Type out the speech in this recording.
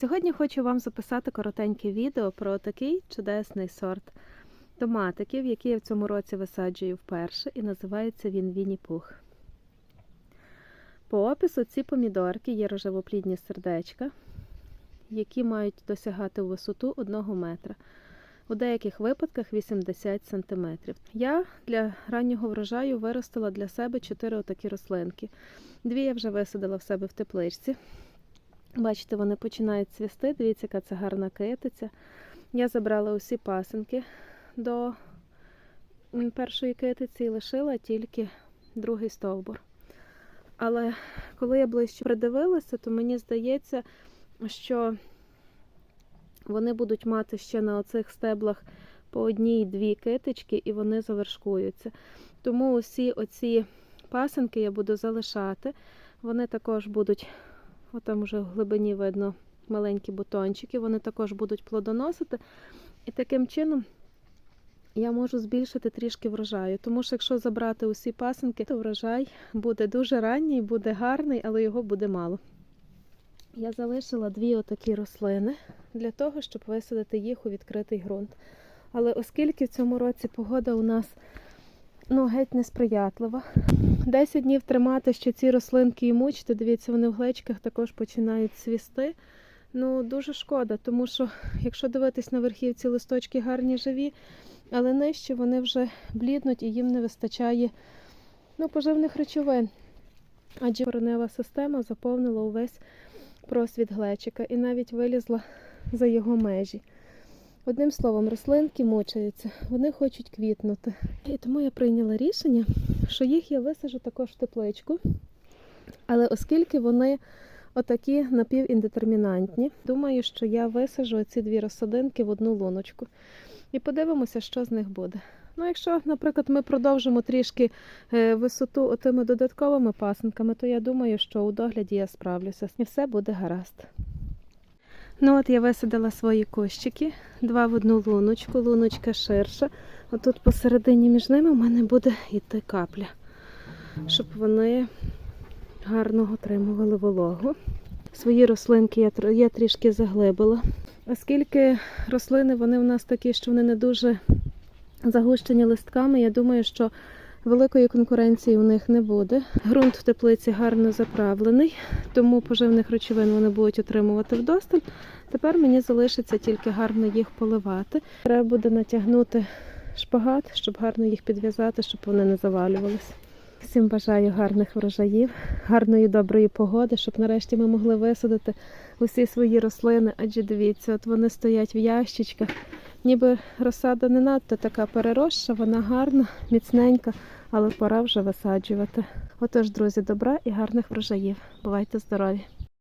Сьогодні хочу вам записати коротеньке відео про такий чудесний сорт томатиків, який я в цьому році висаджую вперше, і називається він Вінні-Пух. По опису ці помідорки є рожевоплідні сердечка, які мають досягати висоту 1 метра. У деяких випадках 80 см. Я для раннього врожаю виростила для себе 4 отакі рослинки. Дві я вже висадила в себе в тепличці. Бачите, вони починають цвісти. Дивіться, яка це гарна китиця. Я забрала усі пасинки до першої китиці і лишила тільки другий стовбур. Але коли я ближче придивилася, то мені здається, що вони будуть мати ще на оцих стеблах по одній-дві китички, і вони завершкуються. Тому усі оці пасинки я буду залишати. Вони також будуть, отам вже в глибині видно маленькі бутончики, вони також будуть плодоносити. І таким чином я можу збільшити трішки врожаю. Тому що якщо забрати усі пасинки, то врожай буде дуже ранній, буде гарний, але його буде мало. Я залишила дві отакі рослини для того, щоб висадити їх у відкритий ґрунт. Але оскільки в цьому році погода у нас ну, геть несприятлива, 10 днів тримати ще ці рослинки і мучити, дивіться, вони в глечках також починають цвісти. Ну, дуже шкода, тому що, якщо дивитись на верхівці, листочки гарні живі, але нижче вони вже бліднуть і їм не вистачає ну, поживних речовин. Адже коренева система заповнила увесь просвіт глечика і навіть вилізла за його межі. Одним словом, рослинки мучаються, вони хочуть квітнути. І тому я прийняла рішення, що їх я висажу також в тепличку. Але оскільки вони отакі напівіндетермінантні, думаю, що я висажу ці дві розсадинки в одну луночку. І подивимося, що з них буде. Ну, якщо, наприклад, ми продовжимо трішки е, висоту отими додатковими пасинками, то я думаю, що у догляді я справлюся і все буде гаразд. Ну от я висадила свої кущики, два в одну луночку, луночка ширша. Отут посередині між ними в мене буде йти капля, щоб вони гарно отримували вологу. Свої рослинки я, я трішки заглибила. Оскільки рослини вони в нас такі, що вони не дуже загущені листками, я думаю, що великої конкуренції у них не буде. Грунт в теплиці гарно заправлений, тому поживних речовин вони будуть отримувати вдосталь. Тепер мені залишиться тільки гарно їх поливати. Треба буде натягнути шпагат, щоб гарно їх підв'язати, щоб вони не завалювалися. Всім бажаю гарних врожаїв, гарної доброї погоди, щоб нарешті ми могли висадити усі свої рослини, адже дивіться, от вони стоять в ящичках. Ніби розсада не надто така переросша, вона гарна, міцненька, але пора вже висаджувати. Отож, друзі, добра і гарних врожаїв. Бувайте здорові!